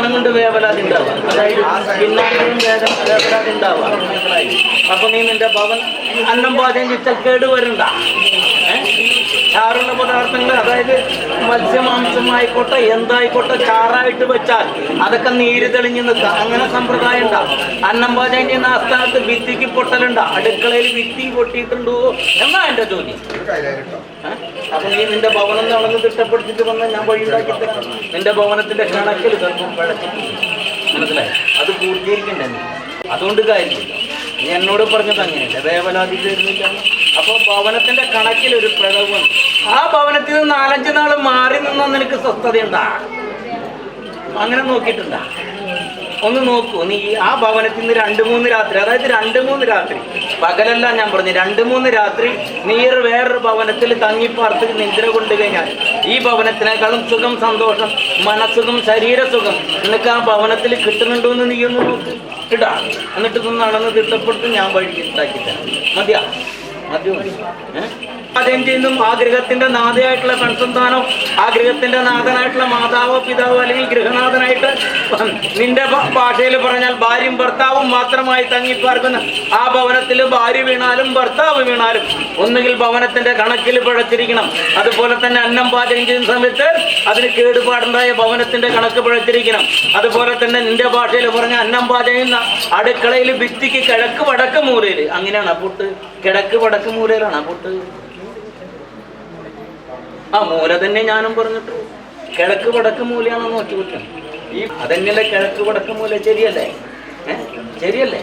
സ്ഥാനം കൊണ്ട് വേവലാതി ഉണ്ടാവുക അതായത് വേവലാതി ഉണ്ടാവുക അപ്പൊ നീ നിന്റെ ഭവൻ അന്നം പാചകം ചെയ്താൽ കേട് വരണ്ട ചാറുള്ള പദാർത്ഥങ്ങൾ അതായത് മത്സ്യമാംസമായിക്കോട്ടെ എന്തായിക്കോട്ടെ ചാറായിട്ട് വെച്ചാൽ അതൊക്കെ നീര് തെളിഞ്ഞു നിൽക്കുക. അങ്ങനെ സമ്പ്രദായം ഉണ്ടാവും. അന്നം പാചകം ചെയ്യുന്ന ആ സ്ഥലത്ത് ഭിത്തിക്ക് പൊട്ടലുണ്ട്. അടുക്കളയിൽ ഭിത്തി പൊട്ടിയിട്ടുണ്ടോ എന്നാ എന്റെ ചോദ്യം. അപ്പൊ നീ നിന്റെ ഭവനം നടന്ന് തിട്ടപ്പെടുത്തിട്ട് വന്ന് ഞാൻ വഴി ഉണ്ടാക്കി തരാം. നിന്റെ ഭവനത്തിന്റെ കണക്കിൽ ചിലപ്പം മനസ്സിലായി? അത് പൂർത്തീകരിക്കണ്ടേ അതുകൊണ്ട് കാര്യമില്ല. നീ എന്നോട് പറഞ്ഞത് അങ്ങനെയല്ല? വേവലാതി തരുന്നില്ല അപ്പൊ ഭവനത്തിന്റെ കണക്കിൽ ഒരു പിഴവുണ്ട്. ആ ഭവനത്തിൽ നിന്ന് നാലഞ്ച് നാൾ മാറി നിന്നാ നിനക്ക് സ്വസ്ഥതയുണ്ടാ അങ്ങനെ നോക്കിയിട്ടുണ്ടാ. ഒന്ന് നോക്കൂ നീ ആ ഭവനത്തിൽ നിന്ന് രണ്ട് മൂന്ന് രാത്രി അതായത് രണ്ട് മൂന്ന് രാത്രി പകലല്ല ഞാൻ പറഞ്ഞു രണ്ട് മൂന്ന് രാത്രി നീ ഒരു വേറൊരു ഭവനത്തിൽ തങ്ങിപ്പാർത്ത് നിദ്ര കൊണ്ടു കഴിഞ്ഞാൽ ഈ ഭവനത്തിനേക്കാളും സുഖം സന്തോഷം മനസ്സുഖം ശരീരസുഖം നിനക്ക് ആ ഭവനത്തിൽ കിട്ടുന്നുണ്ടോ എന്ന് നീ ഒന്ന് നോക്ക്. ഇടാ. എന്നിട്ട് നിന്നാണെന്ന് തിട്ടപ്പെടുത്ത് ഞാൻ വഴി ഉണ്ടാക്കി തരാം. മതിയാ? ചെയ്യുന്നതും ആ ഗൃഹത്തിന്റെ നാഥയായിട്ടുള്ള പെൺസന്താനം ആ ഗൃഹത്തിന്റെ നാഥനായിട്ടുള്ള മാതാവോ പിതാവോ അല്ലെങ്കിൽ ഗൃഹനാഥനായിട്ട് നിന്റെ ഭാഷയിൽ പറഞ്ഞാൽ ഭാര്യയും ഭർത്താവും മാത്രമായി തങ്ങിപ്പാർക്കുന്ന ആ ഭവനത്തിൽ ഭാര്യ വീണാലും ഭർത്താവ് വീണാലും ഒന്നുകിൽ ഭവനത്തിന്റെ കണക്കിൽ പിഴച്ചിരിക്കണം. അതുപോലെ തന്നെ അന്നം പാചകം ചെയ്യുന്ന സമയത്ത് അതിന് കേടുപാടുണ്ടായ ഭവനത്തിന്റെ കണക്ക് പിഴച്ചിരിക്കണം. അതുപോലെ തന്നെ നിന്റെ ഭാഷയിൽ പറഞ്ഞ അന്നം പാചകം അടുക്കളയിൽ ഭിത്തിക്ക് കിഴക്ക് വടക്ക് മൂലയിൽ അങ്ങനെയാണ് അപ്പോട്ട് പൊട്ട്. കിഴക്ക് വടക്ക് മൂലയിലാണ് ആ പൊട്ട്. ആ മൂല തന്നെ ഞാനും പറഞ്ഞിട്ടു. കിഴക്ക് വടക്ക് മൂലയാണെന്ന് നോക്കി കുറ്റം ഈ അതന്നെയല്ലേ കിഴക്ക് വടക്ക് മൂല ശരിയല്ലേ ഏഹ് ശരിയല്ലേ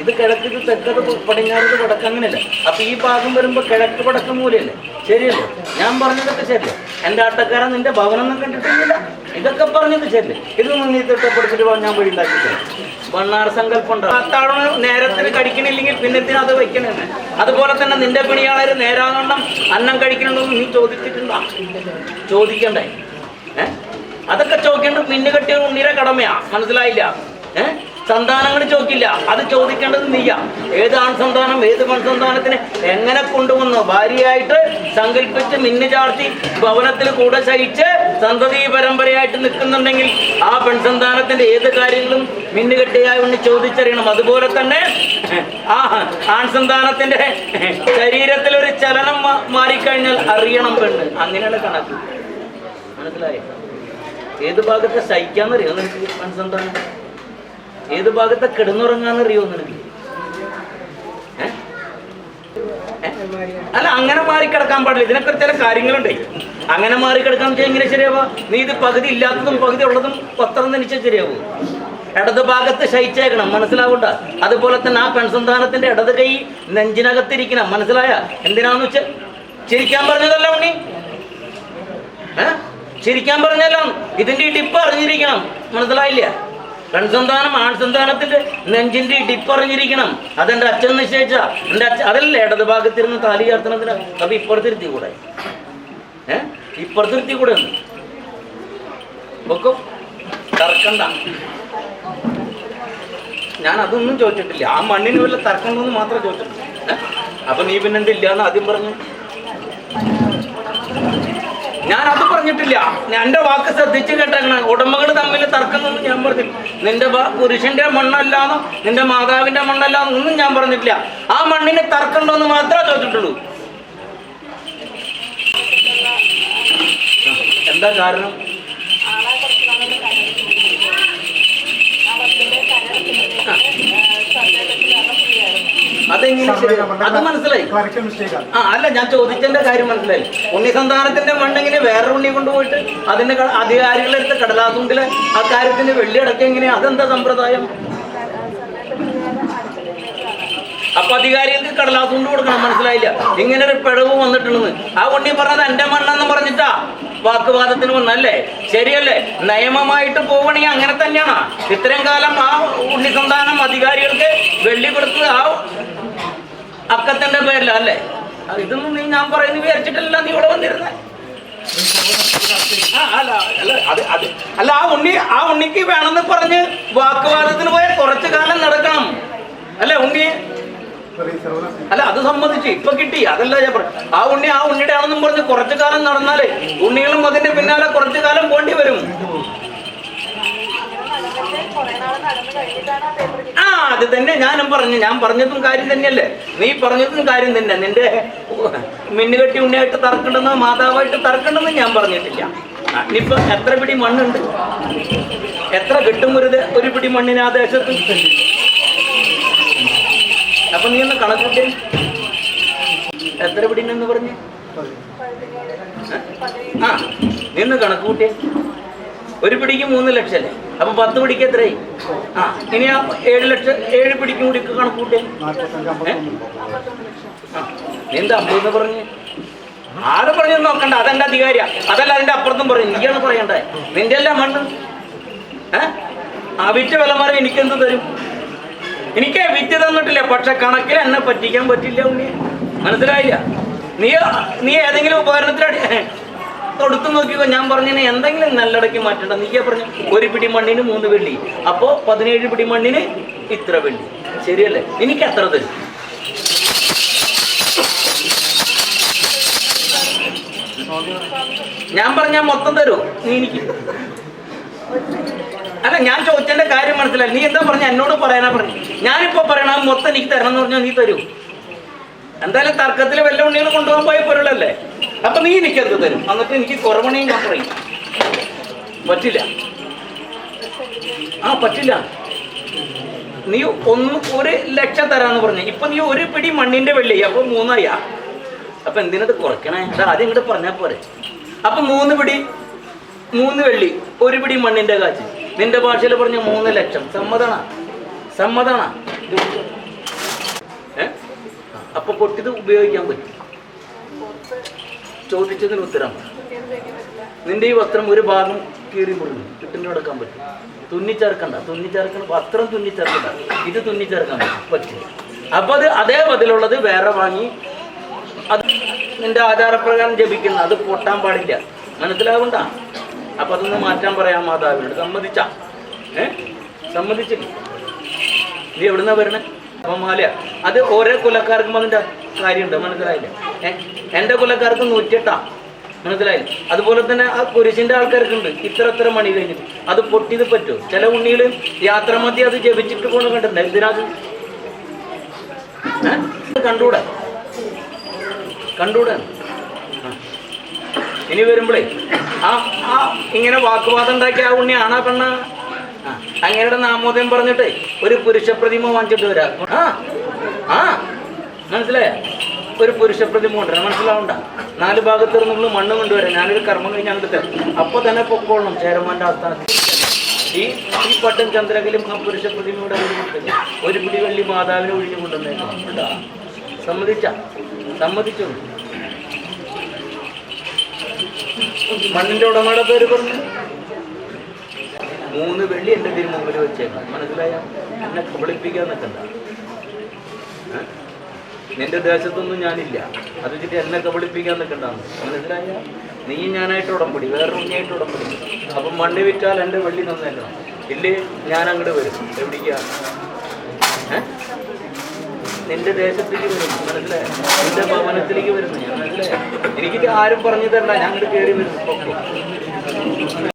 ഇത് കിഴക്ക് ഇത് തെക്കത് പടിഞ്ഞാറത് വടക്ക് അങ്ങനെയല്ല അപ്പൊ ഈ ഭാഗം വരുമ്പോ കിഴക്ക് വടക്ക് മൂലയല്ലേ? ശരിയല്ലേ? ഞാൻ പറഞ്ഞതൊക്കെ ശരിയല്ലേ എന്റെ ആട്ടക്കാരൻ നിന്റെ ഭവനൊന്നും കണ്ടിട്ടില്ല. ഇതൊക്കെ പറഞ്ഞത് ശരിയല്ലേ ഇത് നീ തിട്ടപ്പെടുത്തിട്ട് ഞാൻ വഴി ഉണ്ടാക്കി വണ്ണാർ സങ്കല്പം ഉണ്ടാവും നേരത്തിന് കഴിക്കണില്ലെങ്കിൽ പിന്നത്തിന് അത് വെക്കണമെന്ന് അതുപോലെ തന്നെ നിന്റെ പിണിയാളെ നേരാവണ്ണം അന്നം കഴിക്കണമെന്ന് നീ ചോദിച്ചിട്ടുണ്ടോ? ചോദിക്കണ്ടേ? ഏ? അതൊക്കെ ചോദിക്കേണ്ട മിന്നു കെട്ടിയ ഉണ്ണിയുടെ കടമയാ. മനസ്സിലായില്ല? ഏ? സന്താനങ്ങൾ ചോദിക്കില്ല. അത് ചോദിക്കേണ്ടത് നീയാ. ഏത് ആൺസന്താനം ഏത് പെൺസന്താനത്തിന് എങ്ങനെ കൊണ്ടുവന്നു ഭാര്യയായിട്ട് സങ്കല്പിച്ച് മിന്നു ചാർത്തി ഭവനത്തിൽ കൂടെ ശയിച്ച് സന്തതി പരമ്പരയായിട്ട് നിൽക്കുന്നുണ്ടെങ്കിൽ ആ പെൺസന്താനത്തിന്റെ ഏത് കാര്യങ്ങളും മിന്നുകെട്ടിയായി ഒന്ന് ചോദിച്ചറിയണം. അതുപോലെ തന്നെ ആ ആൺസന്താനത്തിന്റെ ശരീരത്തിൽ ഒരു ചലനം മാറിക്കഴിഞ്ഞാൽ അറിയണം പെണ്ണ്. അങ്ങനെയാണ് കണക്ക്. മനസ്സിലായി? ഏത് ഭാഗത്തെ സഹിക്കാന്നറിയോ നിനക്ക് പെൺസന്താനം ഏത് ഭാഗത്തെ കിടന്നുറങ്ങാന്നറിയോ നിനക്ക് ഏ? ഏ? അല്ല അങ്ങനെ മാറി കിടക്കാൻ പാടില്ല. ഇതിനൊക്കെ ചില കാര്യങ്ങളുണ്ട്. അങ്ങനെ മാറി കിടക്കാൻ വെച്ചാൽ എങ്ങനെ ശരിയാവാ? നീ ഇത് പകുതി ഇല്ലാത്തതും പകുതി ഉള്ളതും പത്രം നിശ്ചയം ശരിയാവൂ? ഇടത് ഭാഗത്ത് ശയിച്ചേക്കണം മനസ്സിലാവണ്ട. അതുപോലെ തന്നെ ആ പെൺസന്താനത്തിന്റെ ഇടത് കൈ നെഞ്ചിനകത്തിരിക്കണം. മനസ്സിലായ? എന്തിനാന്ന് വെച്ചാൽ ചിരിക്കാൻ പറഞ്ഞതല്ല ഉണ്ണി? ചിരിക്കാൻ പറഞ്ഞല്ലോ ഇതിന്റെ ടിപ്പ് അറിഞ്ഞിരിക്കണം. മനസ്സിലായില്ല? പെൺസന്താനം ആൺസന്താനത്തിന്റെ നെഞ്ചിന്റെ ഇടിപ്പറിഞ്ഞിരിക്കണം. അതെന്റെ അച്ഛൻ നിശ്ചയിച്ച. എന്റെ അച്ഛൻ അതല്ലേ ഇടത് ഭാഗത്തിരുന്ന് താലി ചേർത്തണത്തിന് അപ്പൊ ഇപ്പുറത്തിരുത്തി കൂടെ. ഏ? ഇപ്പുറത്തിരുത്തി കൂടെ വെക്കും. തർക്കണ്ട. ഞാൻ അതൊന്നും ചോദിച്ചിട്ടില്ല. ആ മണ്ണിന് വല്ല തർക്കം മാത്രം ചോദിച്ചിട്ടില്ല ഏ? അപ്പൊ നീ പിന്നെ എന്തില്ലാന്ന് ആദ്യം പറഞ്ഞു. ഞാൻ അത് പറഞ്ഞിട്ടില്ല എന്റെ വാക്ക് ശ്രദ്ധിച്ച് കേട്ടേക്കണം. ഉടമകൾ തമ്മിൽ തർക്കമൊന്നും ഞാൻ പറഞ്ഞില്ല. നിന്റെ പുരുഷന്റെ മണ്ണല്ലാന്നോ നിന്റെ മാതാവിന്റെ മണ്ണല്ലാന്നോ ഒന്നും ഞാൻ പറഞ്ഞിട്ടില്ല. ആ മണ്ണിന് തർക്കമുണ്ടോ എന്ന് മാത്രമേ ചോദിച്ചിട്ടുള്ളൂ. എന്താ കാരണം? ആളെ അത് മനസ്സിലായി. ആ അല്ല ഞാൻ ചോദിച്ചതിന്റെ കാര്യം മനസ്സിലായി. ഉണ്ണി സന്താനത്തിന്റെ മണ്ണെങ്ങനെ വേറെ ഉണ്ണി കൊണ്ടുപോയിട്ട് അതിന്റെ അധികാരികളുടെ അധികാരികളെടുത്ത് കടലാസുണ്ടിൽ ആ കാര്യത്തിന് വെള്ളി അടക്കം എങ്ങനെയാ അതെന്താ സമ്പ്രദായം? അപ്പൊ അധികാരികൾക്ക് കടലാസ് കൊണ്ട് കൊടുക്കണം മനസ്സിലായില്ല. ഇങ്ങനെ ഒരു പിഴവ് വന്നിട്ടുണ്ടെന്ന്. ആ ഉണ്ണി പറഞ്ഞത് എന്റെ മണ്ണെന്ന് പറഞ്ഞിട്ടാ വാക്കുവാദത്തിന് വന്നല്ലേ ശരിയല്ലേ? നിയമമായിട്ട് പോവണെങ്കിൽ അങ്ങനെ തന്നെയാണ്. ഇത്രയും കാലം ആ ഉണ്ണി സന്താനം അധികാരികൾക്ക് വെള്ളി കൊടുത്ത് ആ അക്കത്തിന്റെ പേരില അല്ലേ? ഇതൊന്നും നീ ഞാൻ പറയുന്നത് വിചാരിച്ചിട്ടല്ല നീ ഇവിടെ വന്നിരുന്നേ. അല്ല ആ ഉണ്ണി ആ ഉണ്ണിക്ക് വേണമെന്ന് പറഞ്ഞ് വാക്കുവാദത്തിന് പോയ കുറച്ചു കാലം നടക്കണം. അല്ലെ ഉണ്ണി? അല്ല അത് സംബന്ധിച്ച് ഇപ്പൊ കിട്ടി. അതല്ല ഞാൻ പറഞ്ഞു ആ ഉണ്ണി ആ ഉണ്ണിയുടെ ആണെന്നും പറഞ്ഞ് കുറച്ചു കാലം നടന്നാലേ ഉണ്ണികളും അതിന്റെ പിന്നാലെ കുറച്ചു കാലം പോണ്ടി വരും. ആ അത് തന്നെ. ഞാനും പറഞ്ഞു. ഞാൻ പറഞ്ഞതും കാര്യം തന്നെയല്ലേ. നീ പറഞ്ഞതും കാര്യം തന്നെ. നിന്റെ മിന്നുകെട്ടി ഉണ്ണിയായിട്ട് തറക്കണ്ടെന്നോ മാതാവായിട്ട് തറക്കണ്ടെന്നും ഞാൻ പറഞ്ഞിട്ടില്ല. ഇനിയിപ്പൊ എത്ര പിടി മണ്ണുണ്ട്? എത്ര കിട്ടും ഒരു ഒരു പിടി മണ്ണിന് ആ ദേശത്ത് അപ്പൊ നീ ഒന്ന് കണക്കൂട്ടി എത്ര പിടിനെന്ന് പറഞ്ഞു? ആ നീ ഒന്ന് കണക്കൂട്ടിയേ ഒരു പിടിക്ക് മൂന്ന് ലക്ഷം അല്ലേ അപ്പൊ പത്ത് പിടിക്ക് എത്രയായി? ആ ഇനി ആ ഏഴ് ലക്ഷം ഏഴ് പിടിക്കും കൂടി കണക്ക് നീ എന്താ അമ്പതെന്ന് പറഞ്ഞ്? ആര് പറഞ്ഞു നോക്കണ്ട അതെന്റെ അധികാരിയാ. അതല്ല അതിന്റെ അപ്പുറത്തും പറയും നീയാണ് പറയണ്ടേ? നിന്റെ അല്ല മണ്ണ്. ഏ? ആ വിറ്റ് വില മാറി എനിക്കെന്ത് തരും? എനിക്ക് വിറ്റ് തന്നിട്ടില്ല പക്ഷെ കണക്കിൽ എന്നെ പറ്റിക്കാൻ പറ്റില്ല ഉണ്ണി മനസ്സിലായില്ല? നീ നീ ഏതെങ്കിലും ഉപകരണത്തിലടി തൊടുത്ത് നോക്കിയോ ഞാൻ പറഞ്ഞതിനെ എന്തെങ്കിലും നല്ലടക്കി മാറ്റണ്ട. നീ പറഞ്ഞു ഒരു പിടി മണ്ണിന് മൂന്ന് വെള്ളി. അപ്പോ പതിനേഴ് പിടി മണ്ണിന് ഇത്ര വെള്ളി. ശരിയല്ലേ? എനിക്ക് എത്ര തരും? ഞാൻ പറഞ്ഞ മൊത്തം തരൂ? നീ എനിക്ക്. അല്ല ഞാൻ ചോദിച്ചതിന്റെ കാര്യം മനസ്സിലായി. നീ എന്താ പറഞ്ഞ? എന്നോട് പറയാനാ പറഞ്ഞു. ഞാനിപ്പോ പറയണ മൊത്തം എനിക്ക് തരണം എന്ന് പറഞ്ഞാൽ നീ തരൂ. എന്തായാലും തർക്കത്തിൽ വല്ല ഉണ്ണികൾ കൊണ്ടുപോകാൻ പോയ പൊരുളല്ലേ അപ്പൊ നീ എനിക്കെന്ത് തരും? എന്നിട്ട് എനിക്ക് കുറവണയും പറയും. പറ്റില്ല. ആ പറ്റില്ല. നീ ഒന്ന് ഒരു ലക്ഷം തരാന്ന് പറഞ്ഞു. ഇപ്പൊ നീ ഒരു പിടി മണ്ണിന്റെ വെള്ളി. അപ്പൊ മൂന്നായ. അപ്പൊ എന്തിനത് കുറയ്ക്കണേ അത് ആദ്യം ഇങ്ങോട്ട് പറഞ്ഞാൽ പോരെ. അപ്പൊ മൂന്ന് പിടി മൂന്ന് വെള്ളി ഒരു പിടി മണ്ണിന്റെ കാച്ചി നിന്റെ ഭാഷയിൽ പറഞ്ഞ മൂന്ന് ലക്ഷം. സമ്മതണ? സമ്മതണ? അപ്പൊ പൊട്ടിത് ഉപയോഗിക്കാൻ പറ്റും. ചോദിച്ചതിന് ഉത്തരം. നിന്റെ ഈ വസ്ത്രം ഒരു ഭാഗം കീറി മുറിഞ്ഞു. കിട്ടിന്റെ കിടക്കാൻ പറ്റും. തുന്നിച്ചേർക്കണ്ട. തുന്നിച്ചേർക്കണ വസ്ത്രം തുന്നിച്ചേർക്കണ്ട. ഇത് തുന്നിച്ചേർക്കാൻ പറ്റും. അപ്പൊ അത് അതേ ബദലുള്ളത് വേറെ വാങ്ങി അത് നിന്റെ ആചാരപ്രകാരം ജപിക്കുന്ന. അത് പൊട്ടാൻ പാടില്ല. മനസ്സിലാവണ്ട? അപ്പൊ അതൊന്ന് മാറ്റാൻ പറയാം മാതാവിനോട്. സമ്മതിച്ച. ഏ? സമ്മതിച്ചില്ല. നീ എവിടുന്നാ വരണേ? അപ്പൊ മാല അത് ഓരോ കുലക്കാർക്കും അതിന്റെ കാര്യമുണ്ട്? മനസ്സിലായില്ല? എന്റെ കുലക്കാർക്ക് നൂറ്റിയെട്ടാ. മനസ്സിലായി അതുപോലെ തന്നെ ആ കുരിശിന്റെ ആൾക്കാർക്കുണ്ട് ഇത്ര ഇത്ര മണി കഴിഞ്ഞിട്ട്. അത് പൊട്ടിയത് പറ്റുമോ? ചില ഉണ്ണികൾ യാത്ര മധ്യ അത് ജപിച്ചിട്ട് പോണ കണ്ടിട്ടുണ്ട്? എന്തിനാത് കണ്ടുകൂടാ? കണ്ടൂടെ ഇനി വരുമ്പോഴേ ആ ആ ഇങ്ങനെ വാക്കുവാദം ഉണ്ടാക്കിയ ആ ഉണ്ണി ആണാ പെണ്ണ? അങ്ങയുടെ നാമോദയം പറഞ്ഞിട്ട് ഒരു പുരുഷ പ്രതിമ വാങ്ങിച്ചിട്ട് വരാ. ആ ആ മനസ്സിലായ? ഒരു പുരുഷ പ്രതിമ കൊണ്ടുവരാം മനസ്സിലാവണ്ട? നാല് ഭാഗത്ത് നിന്നുള്ള മണ്ണ് കൊണ്ടുവരാം ഞാനൊരു കർമ്മം കഴിഞ്ഞ് അങ്ങോട്ട് തരാം അപ്പൊ തന്നെ പൊക്കോളണം. ചേരമാന്റെ ആസ്ഥാനത്ത്. ഈ ഈ പട്ടും ചന്ദ്രകലും ആ പുരുഷ പ്രതിമയുടെ ഒരു ഒരു പിടി വള്ളി മാതാവിനെ ഒഴിഞ്ഞു കൊണ്ടുവന്നേക്കാം. സമ്മതിച്ച? സമ്മതിച്ചു. മണ്ണിന്റെ ഉടമയുടെ പേര് പറഞ്ഞു? മൂന്ന് വെള്ളി എന്റെ തിരു മുമ്പിൽ വെച്ചേക്കാം. മനസ്സിലായ? എന്നെ കബളിപ്പിക്കാൻ നിൽക്കണ്ട? നിന്റെ ദേശത്തൊന്നും ഞാനില്ല. അത് വെച്ചിട്ട് എന്നെ കബളിപ്പിക്കാൻ നിൽക്കണ്ട മനസ്സിലായ? നീ ഞാനായിട്ട് ഉടമ്പടി വേറെ ഉണ്ണിയായിട്ട് ഉടമ്പടി. അപ്പം മണ്ണ് വിറ്റാൽ എന്റെ വെള്ളി നന്നേക്കണം ഇല്ലേ? ഞാൻ അങ്ങോട്ട് വരും. എവിടേക്കാ? നിന്റെ ദേശത്തേക്ക് വരും. മനസ്സിലായ? നിന്റെ ഭവനത്തിലേക്ക് വരുന്നു ഞാൻ. മനസ്സിലായ? ആരും പറഞ്ഞു തരണ്ട. ഞാൻ അങ്ങോട്ട് കയറി വരും.